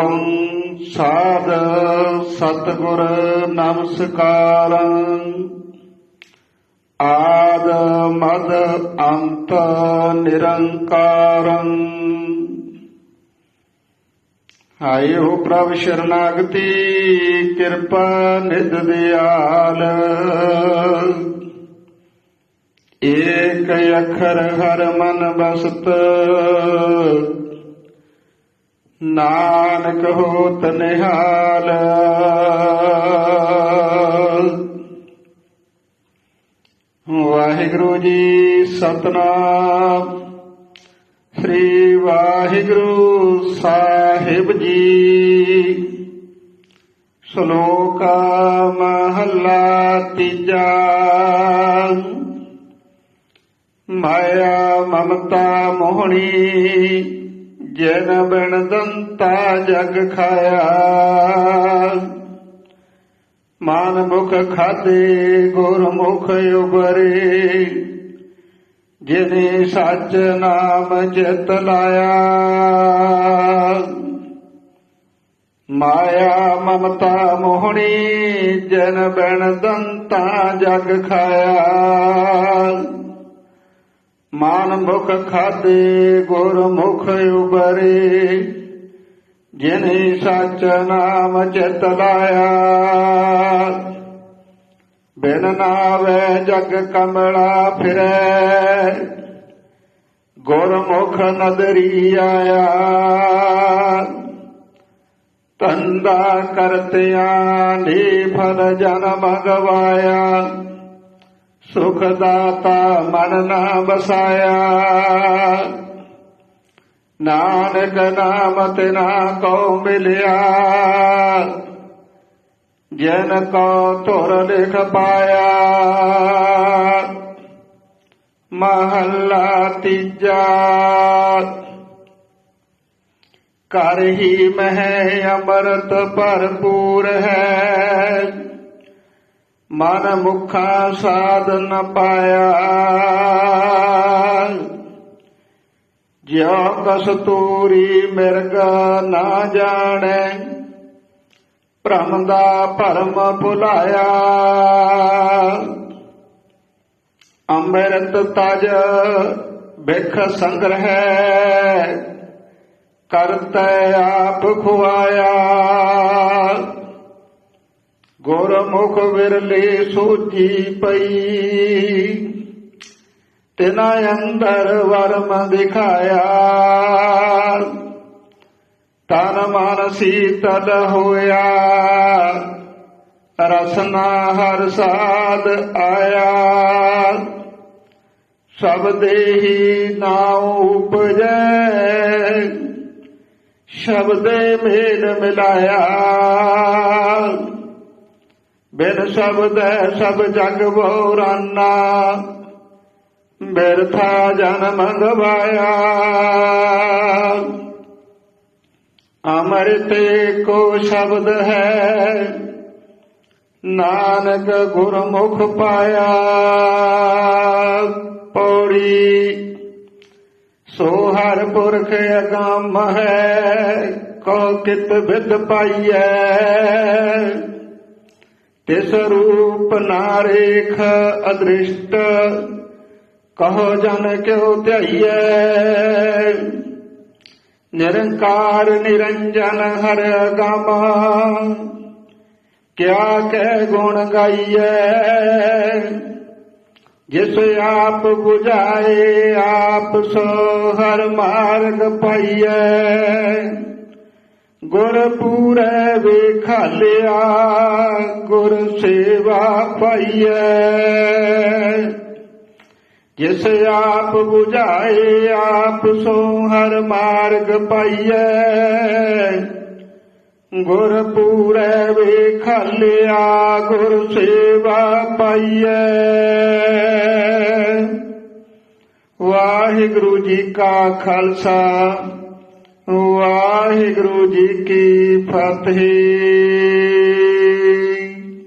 ਓੰ ਸਾਧ ਸਤਿਗੁਰ ਨਮਸਕਾਰੰ। ਆਦ, ਮਦ, ਅੰਤ, ਨਿਰੰਕਾਰੰ। ਹਾਇਓ ਪ੍ਰਭ ਸ਼ਰਨਾਗਤੀ, ਕਿਰਪਾ ਨਿਧ ਦਿਆਲ। ਏਕ ਅਖਰ ਹਰ ਮਨ ਬਸਤ ਨਾਨਕ ਹੋਤ ਨਿਹਾਲ। ਵਾਹਿਗੁਰੂ ਜੀ ਸਤਨਾਮ। ਸ੍ਰੀ ਵਾਹਿਗੁਰੂ ਸਾਹਿਬ ਜੀ। ਸ਼ਲੋਕ ਮਹੱਲਾ ਤੀਜਾ। ਮਾਇਆ ਮਮਤਾ ਮੋਹਣੀ। ਜਿਨ ਬਿਨ ਦੰਤਾ ਜਗ ਖਾਇਆ। ਮਾਨ ਮੁਖ ਖਾਦੇ ਗੁਰਮੁਖ ਉਬਰੇ ਜਿਨੇ ਸੱਚ ਨਾਮ ਚਿਤ ਲਾਇਆ। ਮਾਇਆ ਮਮਤਾ ਮੋਹਣੀ, ਜਨ ਬਿਨ ਦੰਤਾ ਜਗ ਖਾਇਆ। ਮਾਨ ਮੁਖ ਖਾਦੇ ਗੁਰ ਮੁਖ ਉਬਰੇ, ਜਿਨੇ ਸੱਚ ਨਾਮ ਚਿਤ ਲਾਇਆ। ਬਿਨ ਨਾਵੇ ਜਗ ਕਮਲਾ ਫਿਰੈ, ਗੁਰਮੁਖ ਨਦਰੀ ਆਇਆ। ਤੰਦਾ ਕਰਤਿਆਂ ਨੀ ਫਲ ਜਨ ਮਗਵਾਇਆ। ਸੁਖ ਦਾਤਾ ਮਨ ਨਾ ਬਸਾਇਆ ਨਾਨਕ ਨਾਮ ਨਾ ਕੋ ਮਿਲਿਆ। ਜਨ ਕੋ ਧੁਰ ਲਿਖ ਪਾਇਆ। ਮਹੱਲਾ ਤੀਜਾ। ਕਰ ਹੀ ਮਹਿ ਅੰਮ੍ਰਿਤ ਭਰਪੂਰ ਹੈ। ਮਨ ਮੁਖਾ ਸਾਧ ਨ ਪਾਇਆ। ਜਿਉ ਕਸਤੂਰੀ ਮਿਰਗ ਨਾ ਜਾਣੈ, ਭ੍ਰਮ ਦਾ ਭਰਮ ਭੁਲਾਇਆ। ਅੰਮ੍ਰਿਤ ਤਜ ਬਿਖ ਸੰਗ੍ਰਹਿ, ਕਰਤੈ ਆਪ ਖੁਆਇਆ। ਗੁਰਮੁਖ ਵਿਰਲੇ ਸੋਚੀ ਪਈ। ਤਿਨਾ ਅੰਦਰ ਵਰਮ ਦਿਖਾਇਆ। ਤਨ ਮਨ ਸੀਤਲ ਹੋਇਆ। ਰਸਨਾ ਹਰ ਸਾਧ ਆਇਆ। ਸਭ ਦੇਹੀ ਨਾਉ ਉਪਜੈ। ਸ਼ਬਦੇ ਮੇਲ ਮਿਲਾਇਆ। ਬਿਨ ਸ਼ਬਦ ਸਭ ਜਗ ਬੋਰਾਨਾ ਬਿਰਥਾ ਜਨਮ ਗਵਾਇਆ। ਅਮਰਤ ਕੋ ਸ਼ਬਦ ਹੈ, ਨਾਨਕ ਗੁਰਮੁਖ ਪਾਇਆ। ਪੌੜੀ, ਸੋ ਹਰ ਪੁਰਖ ਅਗੰਮ ਹੈ ਕੋ ਕਿਤ ਵਿਦ ਪਾਈਐ। ਤਿਸ ਰੂਪ ਨਾਰੇਖ ਅਦ੍ਰਿਸ਼ਟ, ਕਹੋ ਜਨ ਕਿਉ ਧਿਆਈਐ? ਨਿਰੰਕਾਰ ਨਿਰੰਜਨ ਹਰ ਗਮ, ਕਿਆ ਕਹਿ ਗੁਣ ਗਾਈਐ? ਜਿਸ ਆਪ 부ਝਾਏ, ਆਪ ਸੋ ਹਰ ਮਾਰਗ ਪਾਈਐ। ਗੁਰ ਪੂਰੇ ਵੇਖਾਲਿਆ, ਗੁਰ ਸੇਵਾ ਪਾਈਐ। ਜਿਸ ਆਪ 부ਝਾਏ ਆਪ ਸੋ ਹਰ ਮਾਰਗ ਪਾਈਐ। ਗੁਰ ਪੂਰੇ ਵੇਖਾਲਿਆ, ਗੁਰ ਸੇਵਾ ਪਾਈਐ। ਵਾਹਿਗੁਰੂ ਜੀ ਕਾ ਖਾਲਸਾ ਵਾਹਿਗੁਰੂ ਜੀ ਕੀ ਫਤਿਹ।